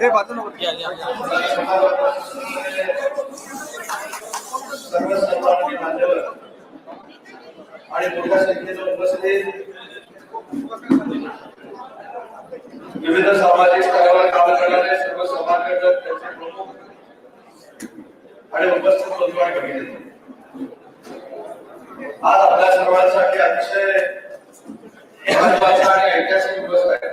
हे आणि मोठ्या संख्येने उपस्थित विविध सामाजिक स्तरावर काम करणारे सर्व समाजघटक त्यांचे प्रमुख आणि उपस्थित आज आपल्या सर्वांसाठी अतिशय महत्त्वाचा आणि ऐतिहासिक दिवस आहे.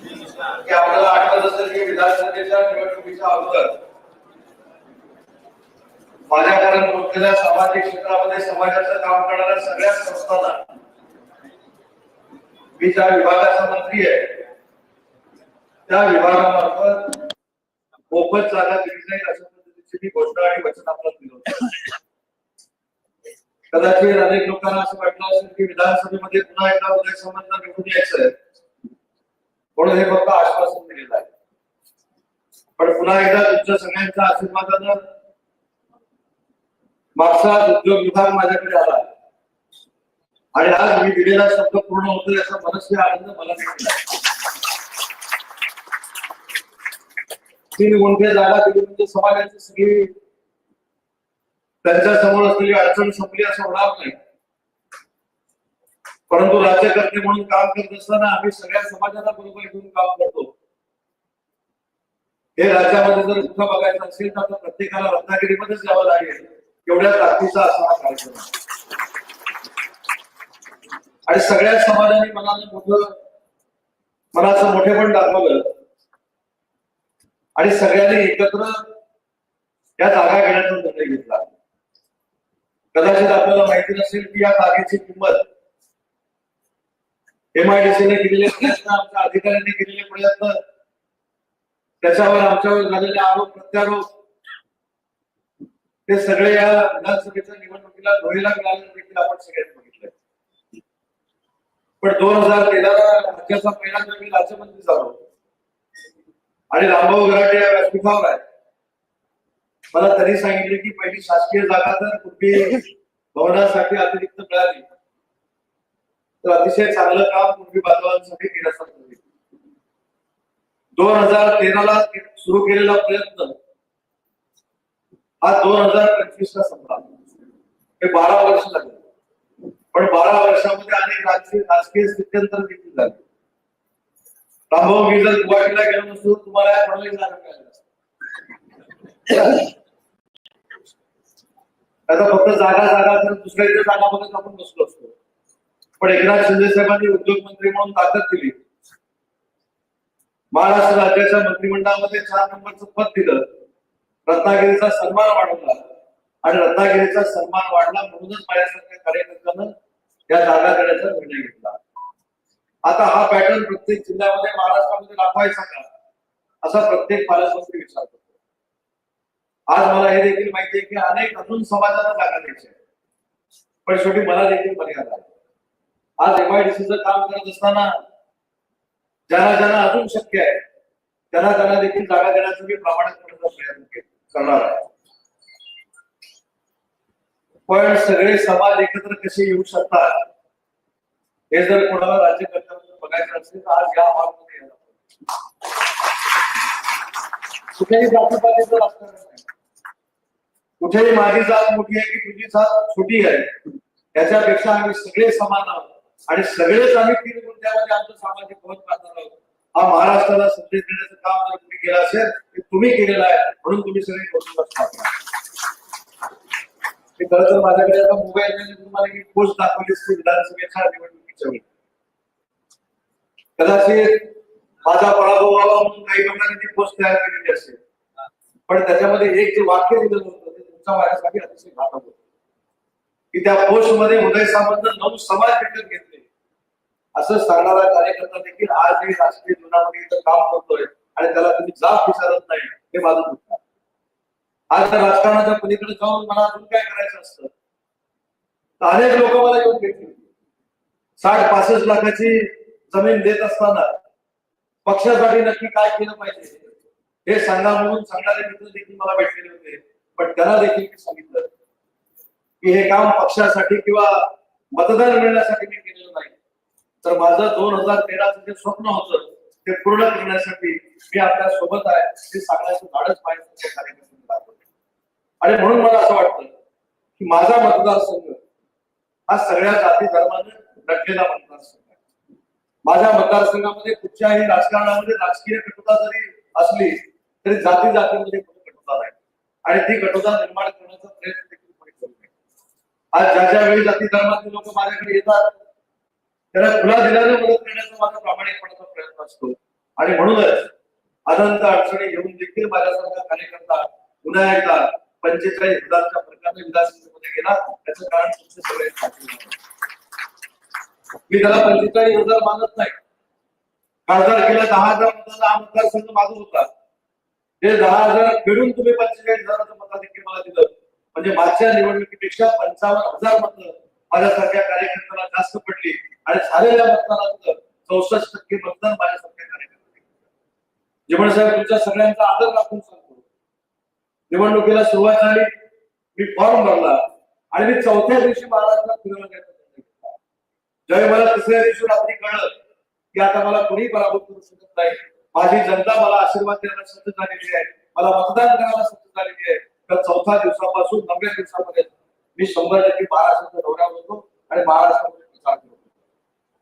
की आपल्याला आठवत असेल की विधानसभेच्या निवडणुकीच्या अगोदर माझ्या कारण पोहोचलेल्या सामाजिक क्षेत्रामध्ये समाजाचं काम करणाऱ्या सगळ्या संस्थांना मी ज्या विभागाचा मंत्री आहे त्या विभागामार्फत मोफत जागा दिली जाईल अशा पद्धतीची मी घोषणा आणि वचन आपल्याला दिलं होतं. कदाचित अनेक लोकांना असं वाटलं असेल की विधानसभेमध्ये पुन्हा एकदा उदय संबंध निवडून यायचं आहे. म्हणून हे फक्त आश्वासन दिलेलं आहे. पण पुन्हा एकदा तुमच्या सगळ्यांच्या आशीर्वादानं मागचा उद्योग विभाग माझ्याकडे आला. आणि आज मी दिलेला शब्द पूर्ण होतो याचा मनस्वी आनंद मला देखील तीन गुंठे जागा दिली म्हणजे समाजाची सगळी त्यांच्यासमोर असलेली अडचण संपली असं होणार नाही. परंतु राज्यकर्ते म्हणून काम करत असताना आम्ही सगळ्या समाजाला बरोबर घेऊन काम करतो. हे राज्यामध्ये जर दुःख बघायचं असेल तर आता प्रत्येकाला रत्नागिरीमध्येच जावं लागेल. एवढ्या ताकदीचा असा हा कार्यक्रम आणि सगळ्या समाजाने मनाला मोठं मनाचं मोठेपण दाखवलं. आणि सगळ्यांनी एकत्र या जागा घेण्याचा निर्णय घेतला. कदाचित आपल्याला माहिती नसेल की या जागेची किंमत एमआयडीसीने केलेले प्रयत्न आमच्या अधिकाऱ्यांनी केलेले प्रयत्न त्याच्यावर आमच्यावर झालेले आरोप प्रत्यारोप ते सगळे या विधानसभेच्या निवडणुकीला धोळीला मिळाले देखील आपण सगळ्यांनी बघितलंय पण दोन हजार तेराला राज्याचा पहिल्यांदा मी राज्यमंत्री झालो आणि रामभाऊ गराटे या व्यासपीठावर आहे. मला तरी सांगितले की पहिली शासकीय जागा तर कुठली भवनासाठी अतिरिक्त मिळाली. तर अतिशय चांगलं काम पूर्वी बांधवांसाठी केलं दोन हजार तेराला सुरू केलेला प्रयत्न हा दोन हजार पंचवीस ला संपला. हे बारा वर्ष लागले पण बारा वर्षामध्ये अनेक राजकीय राजकीय स्थित्यंतर देखील झाले. रामभाऊ मी जर गुवाहाटीला गेलो नसतो तुम्हाला या कोणालाही जागा आता फक्त जागा जागा तर दुसऱ्या इथे जागा बघत आपण बसलो असतो. पण एकनाथ शिंदे साहेबांनी उद्योग मंत्री म्हणून ताकद दिली. महाराष्ट्र राज्याच्या मंत्रिमंडळामध्ये चार नंबरचं पद दिलं. रत्नागिरीचा सन्मान वाढवला. आणि रत्नागिरीचा सन्मान वाढला म्हणूनच माझ्यासारख्या कार्यकर्त्यानं या जागा देण्याचा निर्णय घेतला. आता हा पॅटर्न प्रत्येक जिल्ह्यामध्ये महाराष्ट्रामध्ये दाखवायचा का? असा प्रत्येक पालकमंत्री विचार करतो. आज मला हे देखील माहिती आहे की अनेक अजून समाजाला जागा द्यायच्या आहे. पण शेवटी मला देखील मर्यादा आहे आज एमआयडीसीचं काम करत असताना ज्यांना ज्यांना अजून शक्य आहे त्यांना त्यांना देखील जागा देण्याचा मी प्रामाणिकपणे प्रयत्न करणार आहे. पण सगळे समाज एकत्र कसे येऊ शकतात हे जर कोणाला राज्यकर्त्यांमध्ये बघायचं असेल तर आज या हॉलमध्ये यायला कुठेही जातीपातीचं राजकारण नाही. कुठेही माझी जात मोठी आहे की तुझी जात छोटी आहे त्याच्यापेक्षा आम्ही सगळे समान आहोत. आणि सगळेच आम्ही तीन मुद्द्यामध्ये आमचं सामाजिक भवन बांधणार आहोत. हा महाराष्ट्राला संदेश देण्याचं काम जर तुम्ही केलं असेल ते तुम्ही केलेलं आहे म्हणून तुम्ही सगळे कौतुक हे खरं तर माझ्याकडे आता मोबाईल मध्ये तुम्हाला मी पोस्ट दाखवली असते विधानसभेच्या निवडणुकीच्या वेळी. कदाचित माझा पराभव व्हावा म्हणून काही लोकांनी ती पोस्ट तयार केलेली असेल. पण त्याच्यामध्ये एक जे वाक्य दिलं होतं ते तुमच्या माझ्यासाठी अतिशय घातक होतं. की त्या पोस्टमध्ये उदय सामंत नऊ समाज घटक घेतले. असं सांगणारा कार्यकर्ता देखील आज हे राजकीय जीवनामध्ये इथं काम करतोय आणि त्याला तुम्ही जाब विचारत नाही हे माझं दुःख आज त्या राजकारणाच्या पलीकडे जाऊन मला अजून काय करायचं असतं? तर अनेक लोक मला येऊन भेटली. साठ पासष्ट लाखाची जमीन देत असताना पक्षासाठी नक्की काय केलं पाहिजे? हे सांगा म्हणून सांगणारे मित्र देखील मला भेटलेले होते पण त्याला देखील मी सांगितलं की हे काम पक्षासाठी किंवा मतदान मिळण्यासाठी मी केलेलं नाही. तर माझं दोन हजार तेराचं जे स्वप्न होतं ते पूर्ण करण्यासाठी मी आपल्यासोबत आहे. हे सांगण्याचं धाडच पाहिजे आणि म्हणून मला असं वाटतं की माझा मतदारसंघ हा सगळ्या जाती धर्माने रचलेला मतदारसंघ आहे. माझ्या मतदारसंघामध्ये कुठच्याही राजकारणामध्ये राजकीय कटुता जरी असली तरी जाती जातीमध्ये कोणी कटुता नाही. आणि ती कटुता निर्माण करण्याचा प्रयत्न देखील आज ज्या ज्या वेळी जाती धर्मातील लोक माझ्याकडे येतात त्यांना खुला दिल्याने मदत करण्याचा माझा प्रामाणिकपणाचा प्रयत्न असतो. आणि म्हणूनच अनंत अडचणी घेऊन देखील माझ्यासारखा कार्यकर्ता पुन्हा एकदा पंचेचाळीस हजारच्या प्रकारे विधानसभेमध्ये गेला त्याचं कारण तुमचे सगळे मी त्याला पंचेचाळीस हजार मानत नाही. खासदार केला दहा हजार मताचा हा मतदारसंघ माझा होता. ते दहा हजार फेडून तुम्ही पंचेचाळीस हजाराचं मताधिक्य मला दिलं. म्हणजे मागच्या निवडणुकीपेक्षा पंचावन्न हजार मत माझ्यासारख्या कार्यकर्त्याला जास्त पडली आणि झालेल्या मतदानानंतर चौसष्ट टक्के मतदान माझ्यासारख्या कार्यकर्त्यांनी जेवण साहेब तुमच्या सगळ्यांचा आदर राखून सांगतो. निवडणुकीला सुरुवात झाली मी फॉर्म भरला आणि मी चौथ्या दिवशी महाराष्ट्रात फिरवून घेतला. ज्यावेळी मला तिसऱ्या दिवशी रात्री कळलं की आता मला कोणी पराभूत करू शकत नाही. माझी जनता मला आशीर्वाद द्यायला सज्ज झालेली आहे. मला मतदान करायला सज्ज झालेली आहे. तर चौथ्या दिवसापासून नवव्या दिवसापर्यंत मी शंभर टक्के महाराष्ट्राच्या दौऱ्यावर होतो आणि महाराष्ट्रामध्ये प्रचार करतो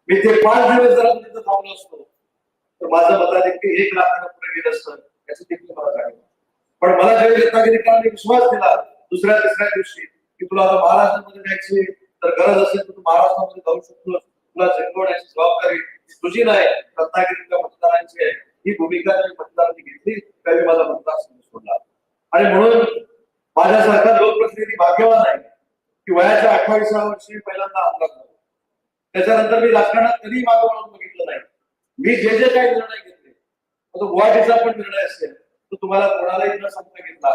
मी ते पाच दिवस जर तिथं थांबलो असतो तर माझं मताधिक्य एक लाख पुढे गेलं असतं याचं देखील मला जाणीव आहे. पण मला ज्यावेळी रत्नागिरीकरांनी विश्वास दिला दुसऱ्या तिसऱ्या दिवशी की तुला आता महाराष्ट्रामध्ये जायची तर गरज असेल तर तू महाराष्ट्रामध्ये जाऊ शकतो तुला झेंडवण्याची जबाबदारी तुझी नाही रत्नागिरीच्या मतदारांची आहे. ही भूमिका ज्यावेळी मतदारांनी घेतली त्यावेळी माझा मतदारसंघ सोडला. आणि म्हणून माझ्यासारखा लोकप्रतिनिधी भाग्यवान आहे की वयाच्या अठ्ठावीसव्या वर्षी पहिल्यांदा अपघात झाला. त्याच्यानंतर मी राजकारणात कधी मागं बघितलं नाही. मी जे जे काही निर्णय घेतले तो गुवाहाटीचा पण निर्णय असेल तो तुम्हाला कोणालाही न सांगता घेतला.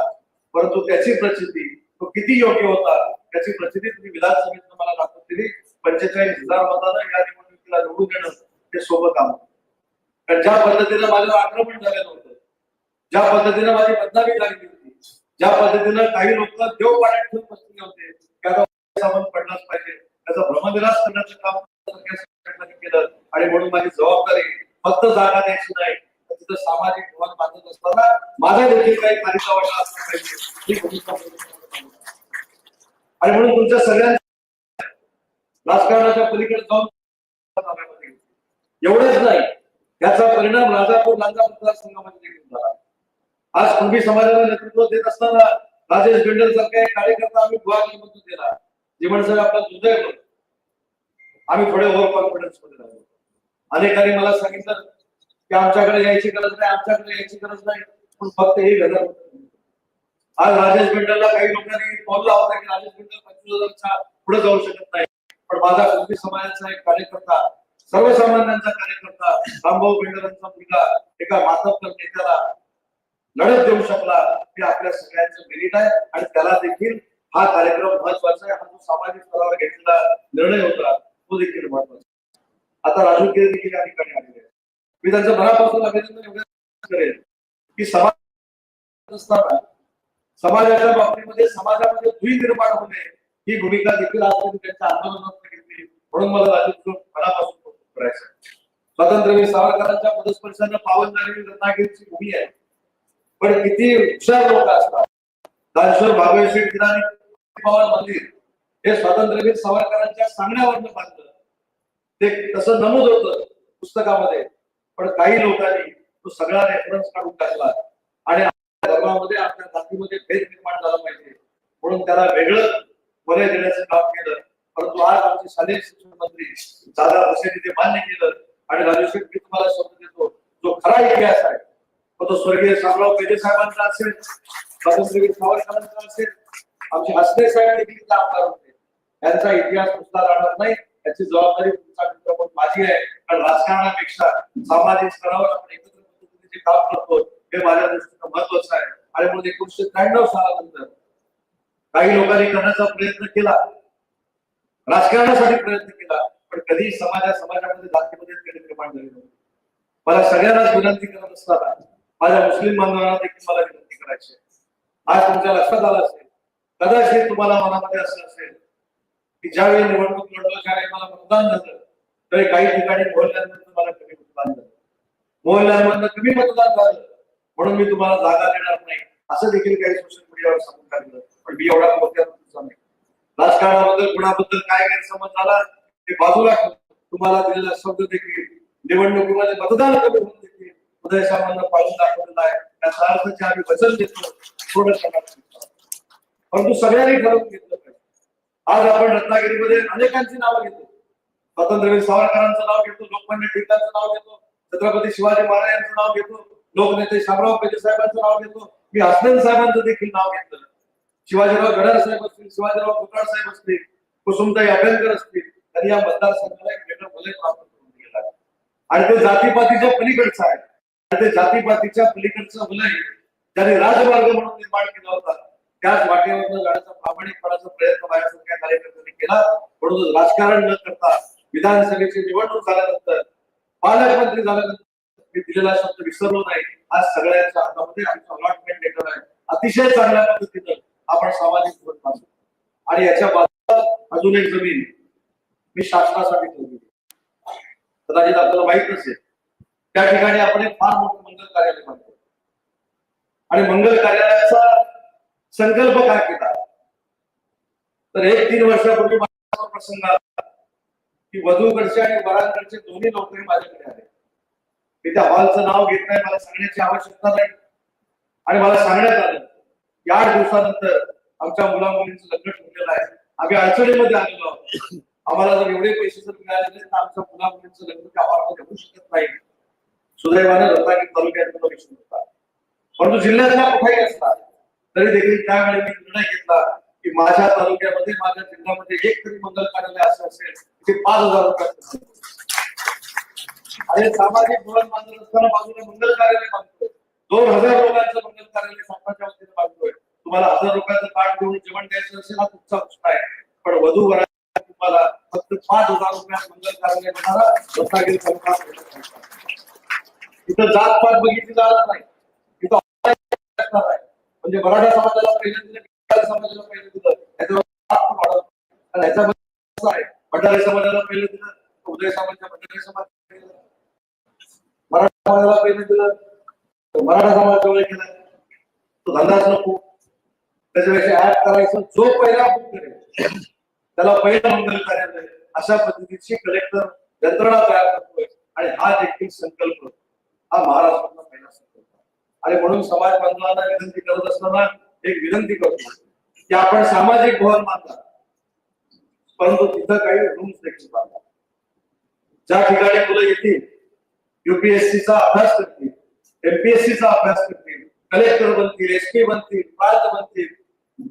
परंतु त्याची प्रचिती तो किती योग्य होता त्याची प्रचिती तुम्ही विधानसभेत मला दाखवून दिली. पंचेचाळीस हजार मतानं या निवडणुकीला निवडून येणं हे सोबत काम कारण ज्या पद्धतीनं माझं आक्रमण झालेलं होतं ज्या पद्धतीनं माझी बदनामी लागली होती ज्या पद्धतीनं काही लोक देव पाण्यात ठेवून बसलेले होते की सामान पडलाच पाहिजे. त्याचा भ्रमनिराश करण्याचं काम केलं आणि म्हणून माझी जबाबदारी फक्त जागा द्यायची नाही. तिथं सामाजिक भवन बांधत असताना माझा देखील काही कारिका वाटा असला पाहिजे. ही भूमिका आणि म्हणून तुमच्या सगळ्यांच्या राजकारणाच्या पलीकडे जाऊन ताब्यामध्ये एवढंच नाही याचा परिणाम राजापूर लांजा मतदारसंघामध्ये देखील झाला. आज कुणबी समाजाला नेतृत्व देत असताना राजेश बेंडल सारखा एक कार्यकर्ता आम्ही गुवाहाटीमधून दिला जीवन सर आपला हृदय आम्ही थोडे ओव्हर कॉन्फिडन्समध्ये राहिलो अधिकारी मला सांगितलं की आमच्याकडे यायची गरज नाही आमच्याकडे यायची गरज नाही. पण फक्त हे गरज आज राजेश बेंडलला काही लोकांनी फोन लावला की राजेश बेंडल पंचवीस हजारच्या पुढे जाऊ शकत नाही. पण माझा कुणबी समाजाचा एक कार्यकर्ता सर्वसामान्यांचा कार्यकर्ता रामभाऊ बेंडलांचा मुलगा एका मातब्बर नेत्याला लढत देऊ शकला हे आपल्या सगळ्यांचं मेरिट आहे. आणि त्याला देखील हा कार्यक्रम महत्त्वाचा आहे. हा जो सामाजिक स्तरावर घेतलेला निर्णय होता तो देखील महत्त्वाचा आता राजू केळी देखील या ठिकाणी आलेले आहेत. मी त्यांचं मनापासून अभिनंदन एवढं करेल की समाज असताना समाजाच्या बाबतीमध्ये समाजामध्ये दुई निर्माण होणे ही भूमिका देखील आज त्यांनी त्यांच्या आंदोलनात घेतली म्हणून मला राजू मनापासून करायचं स्वातंत्र्यवीर सावरकरांच्या पदस्पर्शानं पावन झालेली रत्नागिरीची भूमी आहे. पण किती हुशार लोक असतात. दानश्वर भागवेश्वर पवार मंदिर हे स्वातंत्र्यवीर सावरकरांच्या सांगण्यावरनं बांधलं. ते तसं नमूद होत पुस्तकामध्ये पण काही लोकांनी तो सगळा रेफरन्स काढून टाकला. आणि आपल्या धर्मामध्ये आपल्या जातीमध्ये भेद निर्माण झाला पाहिजे. म्हणून त्याला वेगळं बरे देण्याचं काम केलं. परंतु आज आमचे शालेय शिक्षण मंत्री दादा भुसेने ते मान्य केलं. आणि राजेश्वर मी तुम्हाला शब्द देतो जो खरा इतिहास आहे तो स्वर्गीय शामराव पेजे साहेबांचा असेल स्वातंत्र्यवीर सावरकरांचा असेल आमचे हसने साहेब देखील आमदार होते. त्यांचा इतिहास पुसला राहणार नाही त्याची जबाबदारी तुमचा मित्र माझी आहे. कारण राजकारणापेक्षा सामाजिक स्तरावर आपण एकत्र पद्धतीने जे काम करतो हे माझ्या दृष्टीनं महत्वाचं आहे. आणि म्हणून एकोणीशे त्र्याण्णव सालानंतर काही लोकांनी करण्याचा प्रयत्न केला. राजकारणासाठी प्रयत्न केला पण कधी समाजा समाजामध्ये जातीमध्ये निर्माण झाले नव्हते मला सगळ्यांनाच विनंती करत असताना माझ्या मुस्लिम बांधवांना देखील मला विनंती करायची आज तुमच्या लक्षात आलं असेल कदाचित तुम्हाला मनामध्ये असं असेल की ज्यावेळी निवडणूक लढलो ज्यावेळी मला मतदान झालं त्यावेळी काही ठिकाणी मोहल्ल्यांमध्ये मला कमी मतदान झालं. मोहल्ल्यांमधनं कमी मतदान झालं म्हणून मी तुम्हाला जागा देणार नाही असं देखील काही सोशल मीडियावर सांगून टाकलं. पण मी एवढा मोठ्या नाही. राजकारणाबद्दल कुणाबद्दल काय गैरसमज झाला ते बाजूला तुम्हाला दिलेला शब्द देखील निवडणुकीमध्ये मतदान कमी होऊन देखील उदय सामंत पाळून दाखवलेला आहे. त्याचा अर्थ जे आम्ही वचन देतो थोडं परंतु सगळ्यांनी ठरवून घेतलं पाहिजे. आज आपण रत्नागिरीमध्ये अनेकांची नावं घेतो. स्वातंत्र्यवीर सावरकरांचं नाव घेतो लोकमान्य टिळकांचं नाव घेतो छत्रपती शिवाजी महाराज यांचं नाव घेतो लोकनेते शामराव पेजे साहेबांचं नाव घेतो. मी हसनन साहेबांचं देखील नाव घेतलं. शिवाजीराव गडार साहेब असतील शिवाजीराव कुकाळ साहेब असतील कुसुमताई अभ्यंकर असतील तर या मतदारसंघाला एक वेगळं भले प्राप्त करून गेला आहे. आणि ते जातीपातीच्या पलीकडचं आहे. जातीपातीच्या पलीकडचं वलय त्याने राजमार्ग म्हणून निर्माण केला होता. त्याच वाटेवर जाण्याचा प्रामाणिकपणाचा प्रयत्न माझ्यासारख्या कार्यकर्त्यांनी केला. म्हणून राजकारण न करता विधानसभेची निवडणूक झाल्यानंतर पालकमंत्री झाल्यानंतर मी दिलेला शब्द विसरलो नाही. आज सगळ्यांच्या हातामध्ये आमचं अलॉटमेंट लेटर आहे. अतिशय चांगल्या पद्धतीनं आपण सामाजिक जीवन पाहतो आणि याच्या बाजूला अजून एक जमीन मी शासनासाठी ठेवली कदाचित आपल्याला माहीत नसेल त्या ठिकाणी आपण एक फार मोठं मंगल कार्यालय बांधतो आणि मंगल कार्यालयाचा संकल्प काय केला तर एक तीन वर्षापूर्वी माझा प्रसंग आला की वधूकडचे आणि वरांकडचे दोन्ही लोक माझ्याकडे आले. मी त्या हॉलचं नाव घेत नाही मला सांगण्याची आवश्यकता नाही. आणि मला सांगण्यात आलं की आठ दिवसानंतर आमच्या मुला मुलींचं लग्न ठरलेलं आहे. आम्ही अडचणीमध्ये आलेलो आहोत. आम्हाला जर एवढे पैसे जर मिळाले तर आमच्या मुला मुलींचं लग्न त्या हॉलमध्ये होऊ शकत नाही. सुदैवाने रत्नागिरी तालुक्यात तो विषय परंतु जिल्ह्यातला कुठेही असतात तरी देखील त्यावेळी मी निर्णय घेतला की माझ्या तालुक्यामध्ये माझ्या जिल्ह्यामध्ये एक तरी मंगल कार्यालय असं असेल ते पाच हजार रुपये आणि सामाजिक धोरण बांधत असताना बाजूला मंगल कार्यालय बांधतोय. दोन हजार लोकांचं मंगल कार्यालय संघाच्या वतीने बांधतोय. तुम्हाला हजार रुपयाचं कार्ड देऊन जेवण द्यायचं असेल हा तुमचा प्रश्न आहे. पण वधू वराला तुम्हाला फक्त पाच हजार रुपयात मंगल कार्यालय देणारा रत्नागिरी तालुका इथं जात पात बघितली जाणार नाही. इथं म्हणजे मराठा समाजाला पहिलं दिलं समाजाला पहिलं दिलं. याच्यावर आणि ह्याच्यामध्ये आहे भंडारी समाजाला पहिलं दिलं उदय समाजाच्या भंडारी समाज मराठा समाजाला पहिलं दिलं मराठा समाज जवळ केला तो धंदाच नको. त्याच्यापेक्षा ऍप करायचं जो पहिला करेल त्याला पहिलं मंगल कार्यालय अशा पद्धतीची कलेक्टर यंत्रणा तयार करतोय आणि हा देखील संकल्प हा महाराष्ट्रातला पहिला संकल्प आहे. आणि म्हणून समाज बांधवांना विनंती करत असताना एक विनंती करतो की आपण सामाजिक भवन बांधा. परंतु तिथं काही रूम्स देखील बांधतात ज्या ठिकाणी मुलं येतील युपीएससीचा अभ्यास करतील एमपीएससीचा अभ्यास करतील कलेक्टर बनतील एसपी बनतील प्रांत बनतील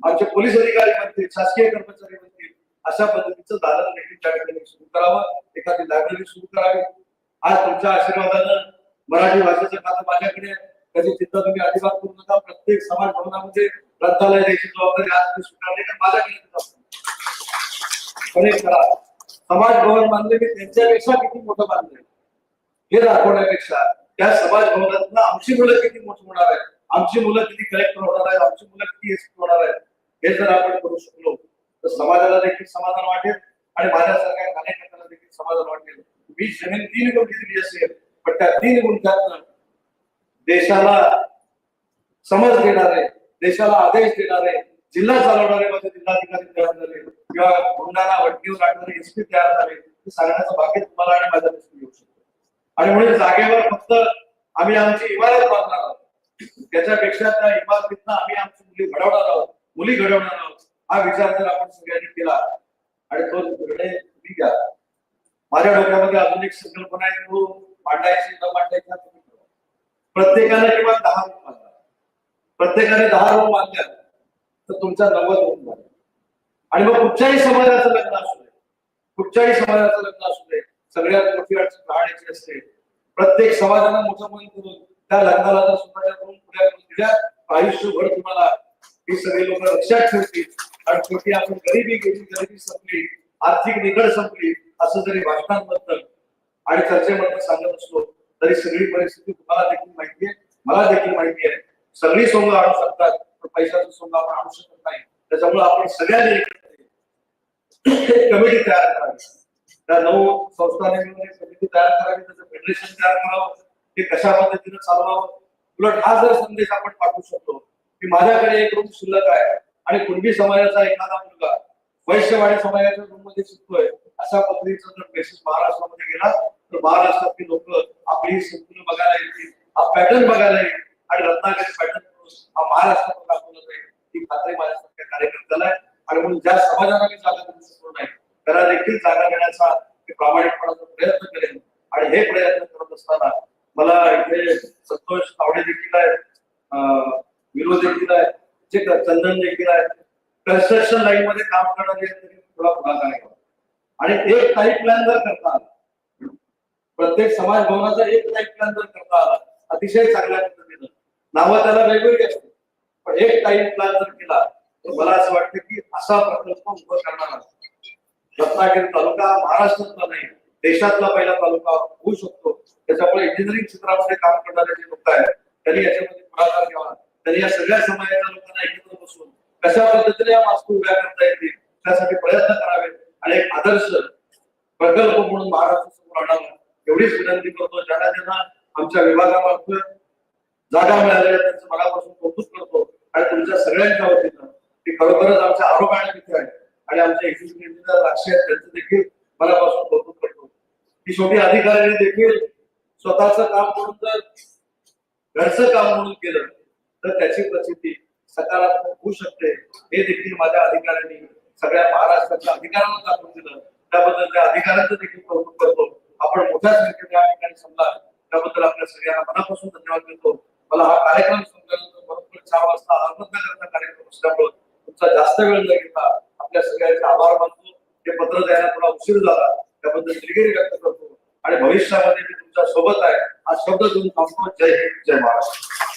आमचे पोलीस अधिकारी बनतील शासकीय कर्मचारी बनतील अशा पद्धतीचं दालन देखील त्या ठिकाणी सुरू करावं. एखादी लायब्ररी सुरू करावी. आज तुमच्या आशीर्वादानं मराठी भाषेचं खातं माझ्याकडे आहे. त्याची चिंता तुम्ही अजिबात करू नका प्रत्येक समाज भवनामध्ये ग्रंथालय द्यायची जबाबदारी आज मी स्वीकारली का माझ्या पण करा समाज भवन बांधले मी त्यांच्यापेक्षा किती मोठं बांधले हे दाखवण्यापेक्षा त्या समाज भवनातनं आमची मुलं किती मोठी होणार आहेत? आमची मुलं किती कलेक्टर होणार आहेत? आमची मुलं किती एसपी होणार आहेत? हे जर आपण करू शकलो तर समाजाला देखील समाधान वाटेल आणि माझ्यासारख्या कार्यकर्त्याला देखील समाधान वाटेल. मी जमीन तीन गुंठी दिली असेल पण त्या तीन गुंठ्यात देशाला समज देणारे देशाला आदेश देणारे जिल्हा चालवणारे माझे जिल्हाधिकारी तयार झाले किंवा गुंडाला वटणीवर काढणारे एसपी तयार झाले हे सांगण्याचं भाग्य तुम्हाला आणि माझ्या दृष्टीने येऊ शकतो. आणि म्हणून जागेवर फक्त आम्ही आमची इमारत बांधणार आहोत. त्याच्यापेक्षा त्या इमारतीतनं आम्ही आमची मुली घडवणार आहोत मुली घडवणार आहोत हा विचार जर आपण सगळ्यांनी केला आणि तो निर्णय तुम्ही घ्या. माझ्या डोक्यामध्ये अजून एक संकल्पना आहे तो हो, मांडायची न मांडायची प्रत्येकाने किंवा दहा रूम मानला प्रत्येकाने दहा रूम बांधल्या तर तुमचा नव्वद रूम झाला. आणि मग कुठच्याही समाजाचं लग्न असू दे कुठच्याही समाजाचं लग्न असू दे सगळ्यात मोठी अडचण राहण्याची असते. प्रत्येक समाजानं मोठं मन करून त्या लग्नाला जर स्वतःच्या करून पुढे करून दिल्या आयुष्यभर तुम्हाला ही सगळी लोक लक्षात ठेवतील. आणि शेवटी आपण गरिबी गेली गरिबी संपली आर्थिक निकड संपली असं जरी भाषणांबद्दल आणि चर्चेबद्दल सांगत असतो तरी सगळी परिस्थिती तुम्हाला देखील माहिती आहे मला देखील माहिती आहे. सगळी सोंग आणू शकतात पण पैशाचं सोंग आपण आणू शकत नाही. त्याच्यामुळे आपण सगळ्यांनी कमिटी तयार करावी. त्या नऊ संस्थाने मिळून समिती तयार करावी त्याचं फेडरेशन तयार करावं ते कशा पद्धतीने चालवावं? उलट हा जर संदेश आपण पाठवू शकतो की माझ्याकडे एक रूम शिल्लक आहे आणि कुणबी समाजाचा एखादा मुलगा वैश्यवाडी समाजाच्या रूममध्ये शिकतोय अशा पद्धतीचा जर मेसेज महाराष्ट्रामध्ये गेला तर महाराष्ट्रातली लोक आपली संपूर्ण बघायला येतील हा पॅटर्न बघायला येईल. आणि रत्नागिरी पॅटर्न हा महाराष्ट्रात दाखवला जाईल ही खात्री माझ्यासारख्या कार्यकर्त्याला आहे. आणि म्हणून ज्या समाजाला मी जागा देऊ शकलो नाही त्याला देखील जागा देण्याचा मी प्रामाणिकपणाचा प्रयत्न करेन. आणि हे प्रयत्न करत असताना मला इथे संतोष तावडे देखील आहेत विनोद देखील आहे जे चंदन देखील आहे कन्स्ट्रक्शन लाईन मध्ये काम करणारे तरी थोडा पुढाकार घ्यावा आणि एक काही प्लॅन जर करता आला प्रत्येक समाज भवनाचा एक टाईप प्लॅन जर करता आला अतिशय चांगल्या पद्धतीनं. नावं त्याला वेगवेगळी असते पण एक टाईप प्लॅन जर केला तर मला असं वाटतं की असा प्रकल्प उभं करणारा रत्नागिरी तालुका महाराष्ट्रातला नाही देशातला पहिला तालुका होऊ शकतो. त्याच्यामुळे इंजिनिअरिंग क्षेत्रामध्ये काम करणारे जे लोक आहेत त्यांनी याच्यामध्ये पुढाकार घ्यावा. त्यांनी या सगळ्या समाजाच्या लोकांना एकत्र बसून कशा पद्धतीने या वास्तू उभ्या करता येतील त्यासाठी प्रयत्न करावेत. आणि एक आदर्श प्रकल्प म्हणून महाराष्ट्र समोर आणावा एवढीच विनंती करतो ज्यांना ज्यांना आमच्या विभागामार्फत जागा मिळाल्या त्यांचं मनापासून कौतुक करतो आणि तुमच्या सगळ्यांच्या वतीनं ती खरोखरच आमच्या आरोग्याने तिथे आहे आणि आमच्या एक्झिक्युटिव्ह इंजिनियर राक्षे आहेत त्यांचं देखील मनापासून कौतुक करतो. की शेवटी अधिकाऱ्यांनी देखील स्वतःच काम म्हणून जर घरचं काम म्हणून केलं तर त्याची प्रसिद्धी सकारात्मक होऊ शकते. हे देखील माझ्या अधिकाऱ्यांनी सगळ्या महाराष्ट्राच्या अधिकाऱ्यांना दाखवून दिलं. त्याबद्दल त्या अधिकाऱ्यांचं देखील कौतुक करतो. आपण मोठ्या संख्येने या ठिकाणी समजा त्याबद्दल आपल्या सगळ्यांना मनापासून धन्यवाद देतो. मला हा कार्यक्रम समजल्यानंतर बरोबर चार वाजता अहमदनगरचा कार्यक्रम असल्यामुळे तुमचा जास्त वेळ न घेता आपल्या सगळ्यांचे आभार मानतो. हे पत्र द्यायला थोडा उशीर झाला. त्याबद्दल दिलगिरी व्यक्त करतो. आणि भविष्यामध्ये मी तुमच्यासोबत आहे. हा शब्द देऊन थांबतो जय हिंद जय महाराष्ट्र.